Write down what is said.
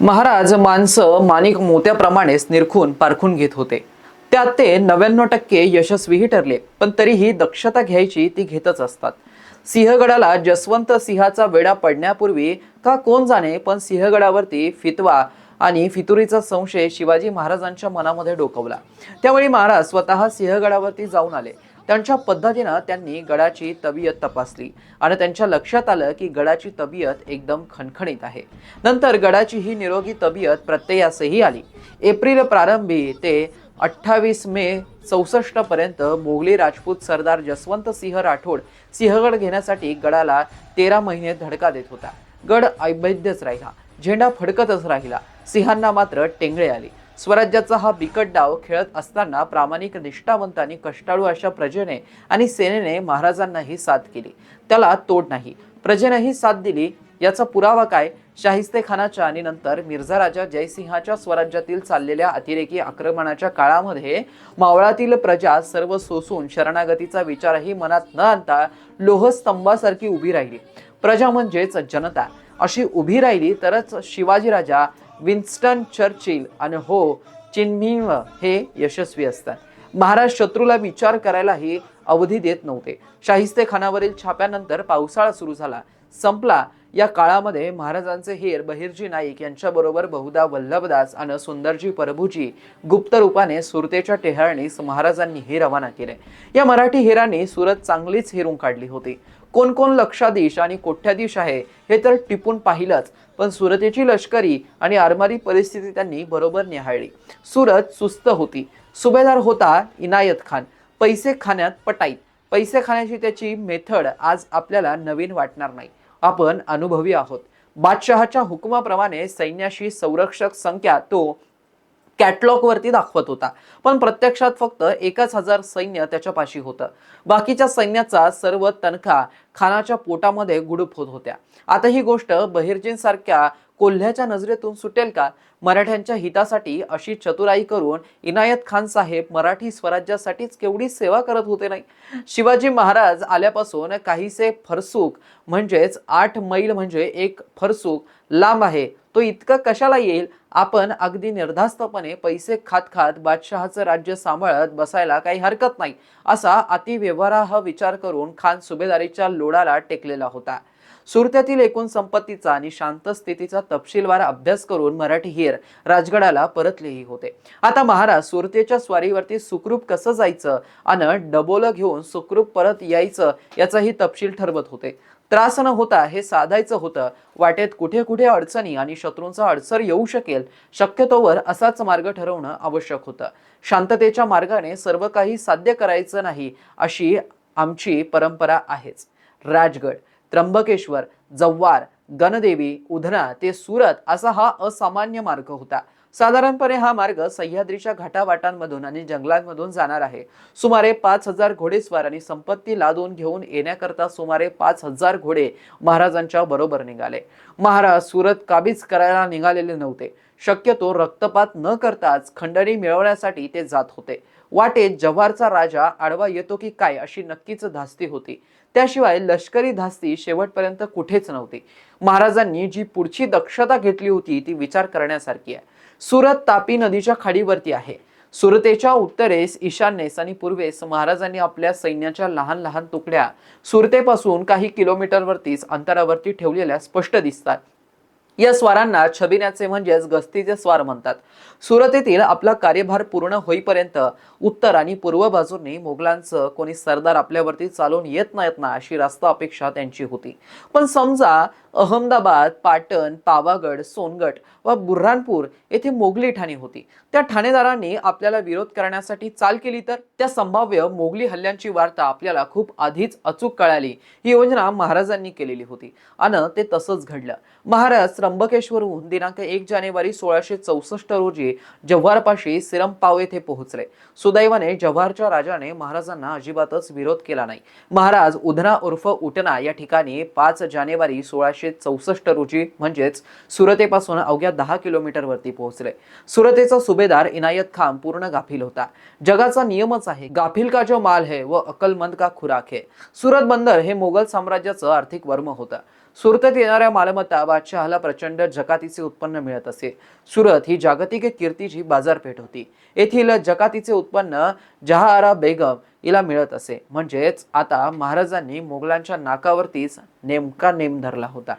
महाराज माणसं माणिक मोत्याप्रमाणेच निरखून पारखून घेत होते. त्यात ते नव्याण्णव टक्के यशस्वीही ठरले पण तरीही दक्षता घ्यायची ती घेतच असतात. सिंहगडाला जसवंत सिंहाचा वेढा पडण्यापूर्वी का कोण जाणे पण सिंहगडावरती फितवा आणि फितुरीचा संशय शिवाजी महाराजांच्या मनामध्ये डोकवला. त्यावेळी महाराज स्वतः सिंहगडावरती जाऊन आले. त्यांच्या पद्धतीनं त्यांनी गडाची तबियत तपासली आणि त्यांच्या लक्षात आलं की गडाची तबियत एकदम खणखणीत आहे. नंतर गडाची ही निरोगी तबियत प्रत्ययासही आली. एप्रिल प्रारंभी ते अठ्ठावीस मे चौसष्ट पर्यंत मोगली राजपूत सरदार जसवंत सिंह राठोड सिंहगड घेण्यासाठी गडाला तेरा महिने धडका देत होता. गड अवैधच राहिला. झेंडा फडकतच राहिला. सिंहांना मात्र टेंगळे आली. स्वराज्याचा हा बिकट डाव खेळत असताना प्रामाणिक निष्ठावंतांनी कष्टाळू अशा प्रजेने आणि सेनेने महाराजांनाही साथ केली. त्याला तोड नाही. प्रजेनेही साथ दिली. याचा पुरावा काय? शाहिस्ते खानाच्या आणि नंतर मिर्झा राजा जयसिंहाच्या स्वराज्यातील चाललेल्या अतिरेकी आक्रमणाच्या काळामध्ये मावळातील प्रजा सर्व सोसून शरणागतीचा विचारही मनात न आणता लोहस्तंभासारखी उभी राहिली. प्रजा म्हणजेच जनता. अशी उभी राहिली तरच शिवाजी राजा विन्स्टन चर्चिल आणि हो चिन्मिंग हे यशस्वी असतात. महाराज शत्रूला विचार करायलाही अवधी देत नव्हते. शाहिस्ते खानावरील छाप्यानंतर पावसाळा सुरू झाला. संपला या काळामध्ये महाराजांचे हेर बहिर्जी नाईक यांच्याबरोबर बहुधा वल्लभदास आणि सुंदरजी प्रभूजी गुप्त रूपाने सुरतेच्या टेहळणीस महाराजांनी हे रवाना केले. या मराठी हेरांनी सुरत चांगलीच हेरून काढली होती. कोण कोण लक्षाधीश आणि कोठ्याधीश आहे हे तर टिपून पाहिलंच पण सुरतेची लष्करी आणि आरमारी परिस्थिती त्यांनी बरोबर निहाळली. सुरत सुस्त होती. सुभेदार होता इनायत खान. पैसे खाण्यात पटाईत. पैसे खाण्याची त्याची मेथड आज आपल्याला नवीन वाटणार नाही. आपण अनुभवी आहोत. बादशहाच्या हुकुमाप्रमाणे सैन्याशी संरक्षक संख्या तो कॅटलॉग वरती दाखवत होता. पण प्रत्यक्षात फक्त एकच हजार सैन्य त्याच्यापाशी होतं. बाकीच्या सैन्याचा सर्व तनखा खानाच्या पोटामध्ये गुडूप होत होत्या. आता ही गोष्ट बहिर्जींसारख्या कोल्ह्याच्या नजरेतून सुटेल का? मराठ्यांच्या हितासाठी अशी चतुराई करून इनायत खान साहेब मराठी स्वराज्यासाठीच केवढी सेवा करत होते नाही? शिवाजी महाराज आल्यापासून काहीसे फरसूक म्हणजेच आठ मैल म्हणजे एक फरसूक लांब आहे. तो इतका कशाला येईल? आपण अगदी निर्धास्तपणे पैसे खात खात बादशहाचं राज्य सांभाळत बसायला काही हरकत नाही असा अतिव्यवहाराह विचार करून खान सुभेदारीच्या लोडाला टेकलेला होता. सुरत्यातील एकूण संपत्तीचा आणि शांत स्थितीचा तपशीलवार अभ्यास करून मराठी हेर राजगडाला परतलेही होते. आता महाराज सुरतेच्या स्वारीवरती सुखरूप कसं जायचं आणि डबोलं घेऊन सुखरूप परत यायचं याचाही तपशील ठरवत होते. त्रास न होता हे साधायचं होतं. वाटेत कुठे कुठे अडचणी आणि शत्रूंचा अडसर येऊ शकेल शक्यतोवर असाच मार्ग ठरवणं आवश्यक होतं. शांततेच्या मार्गाने सर्व काही साध्य करायचं नाही अशी आमची परंपरा आहेच. राजगड त्र्यंबकेश्वर जव्हार गणदेवी उधना ते सुरत असा हा असामान्य मार्ग होता. साधारणपणे हा मार्ग सह्याद्रीच्या घाटावाटांमधून आणि जंगलांमधून जाणार आहे. सुमारे पाच हजार घोडेस्वार आणि संपत्ती लादून घेऊन येण्याकरता सुमारे पाच हजार घोडे महाराजांच्या बरोबर निघाले. महाराज सुरत काबीज करायला निघालेले नव्हते. शक्यतो रक्तपात न करताच खंडणी मिळवण्यासाठी ते जात होते. वाटेत जव्हारचा राजा आडवा येतो की काय अशी नक्कीच धास्ती होती. त्याशिवाय लष्करी धास्ती शेवटपर्यंत कुठेच नव्हती. महाराजांनी जी पुढची दक्षता घेतली होती ती विचार करण्यासारखी आहे. सुरत तापी नदीच्या खाडीवरती आहे. सुरतेच्या उत्तरेस ईशान्येस आणि पूर्वेस महाराजांनी आपल्या सैन्याच्या लहान लहान तुकड्या सुरतेपासून काही किलोमीटरवरतीच अंतरावरती ठेवलेल्या स्पष्ट दिसतात. या स्वारांना छबिन्याचे म्हणजेच गस्तीचे स्वार म्हणतात. सुरतेतील आपला कार्यभार पूर्ण होईपर्यंत उत्तर आणि पूर्व बाजूंनी मोगलांचं कोणी सरदार आपल्यावरती चालून येत नाहीत ना अशी रास्त अपेक्षा त्यांची होती. पण समजा अहमदाबाद पाटण पावागड सोनगड व बुऱ्हाणपूर येथे मोगली ठाणी होती. त्या ठाणेदारांनी आपल्याला विरोध करण्यासाठी चाल केली तर त्या संभाव्य मोगली हल्ल्यांची वार्ता आपल्याला खूप आधीच अचूक कळाली. ही योजना महाराजांनी केलेली होती. आणि ते तसंच घडलं. महाराज त्र्यंबकेश्वरहून दिनांक एक जानेवारी सोळाशे चौसष्ट रोजी जव्हारपाशी सिरमपाव येथे पोहोचले. सुदैवाने जव्हारच्या राजाने महाराजांना अजिबातच विरोध केला नाही. महाराज उधना उर्फ उटना या ठिकाणी पाच जानेवारी सोळाशे चौसष्ट रोजी म्हणजेच सुरतेपासून अवघ्या दहा किलोमीटरवरती पोहोचले. सुरतेचा सुभेदार इनायत खान पूर्ण गाफील होता. जगाचा नियमच आहे गाफील का जो माल है व अकलमंद का खुराक है. सुरत बंदर हे मोगल साम्राज्याचं आर्थिक वर्म होतं. सुरतेत येणाऱ्या मालमत्ता बादशहाला प्रचंड जकातीचे उत्पन्न मिळत असे. सुरत ही जागतिक कीर्तीची बाजारपेठ होती. येथील जकातीचे उत्पन्न जहाआरा बेगम तिला मिळत असे. म्हणजेच आता महाराजांनी मोगलांच्या नाकावरतीच नेमका नेम धरला होता.